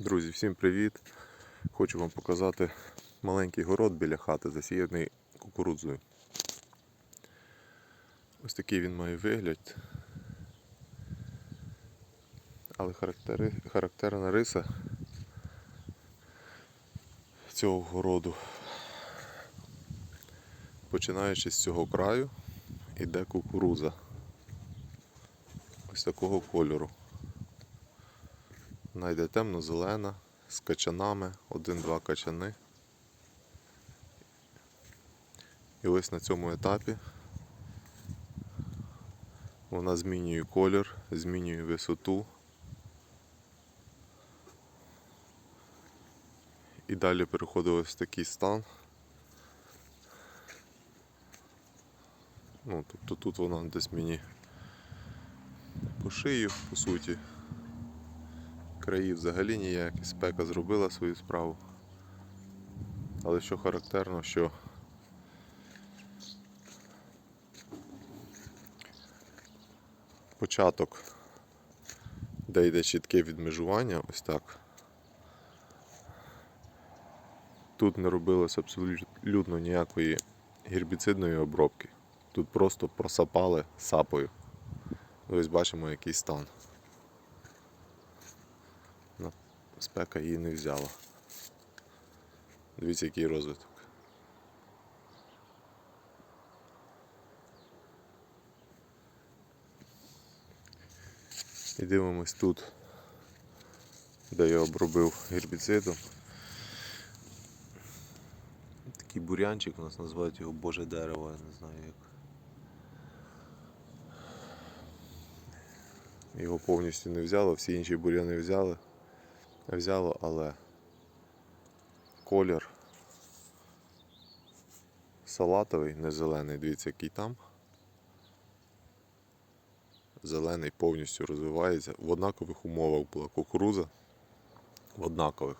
Друзі, всім привіт! Хочу вам показати маленький город біля хати, засіяний кукурудзою. Ось такий він має вигляд. Але характерна риса цього городу. Починаючи з цього краю, іде кукурудза. Ось такого кольору. Вона йде темно-зелена, з качанами, один-два качани. І ось на цьому етапі вона змінює колір, змінює висоту. І далі переходить ось в такий стан. Ну, тобто тут вона десь мені по шию, по суті. Краї взагалі ніякі, спека зробила свою справу. Але що характерно, що початок, де йде чітке відмежування, ось так. Тут не робилось абсолютно ніякої гербіцидної обробки. Тут просто просапали сапою. Ось бачимо який стан. Ну, Спека її не взяла. Дивіться, який розвиток. І дивимось тут, де я обробив гербіцидом. Такий бурянчик у нас називають його Боже дерево, я не знаю як. Його повністю не взяло, всі інші буряни взяли. Взяло, але колір салатовий, не зелений, дивіться, який там. Зелений повністю розвивається. В однакових умовах була кукуруза. В однакових.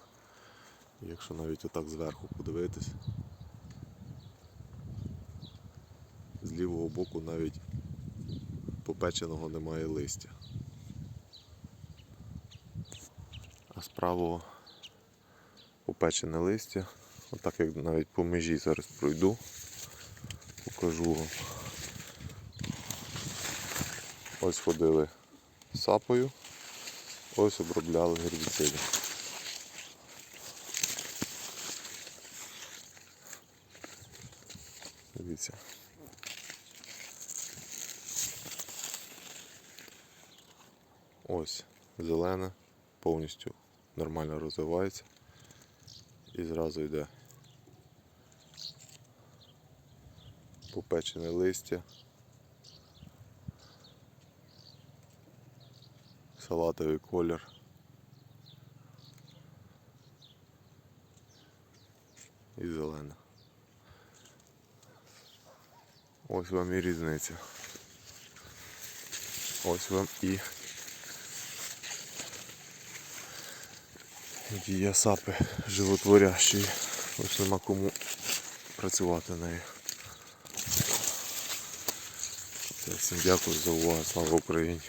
Якщо навіть отак зверху подивитись, з лівого боку навіть попеченого немає листя. А з попечене листя. Отак як навіть по межі зараз пройду, покажу вам. Ось ходили сапою, ось обробляли гербіцидом. Дивіться. Ось зелене, повністю нормально розвивається і зразу йде попечене листя, салатовий колір. І зелена. Ось вам і різниця. Ось вам і дія сапи животворящі, Ось нема кому працювати нею. Всім дякую за увагу. Слава Україні!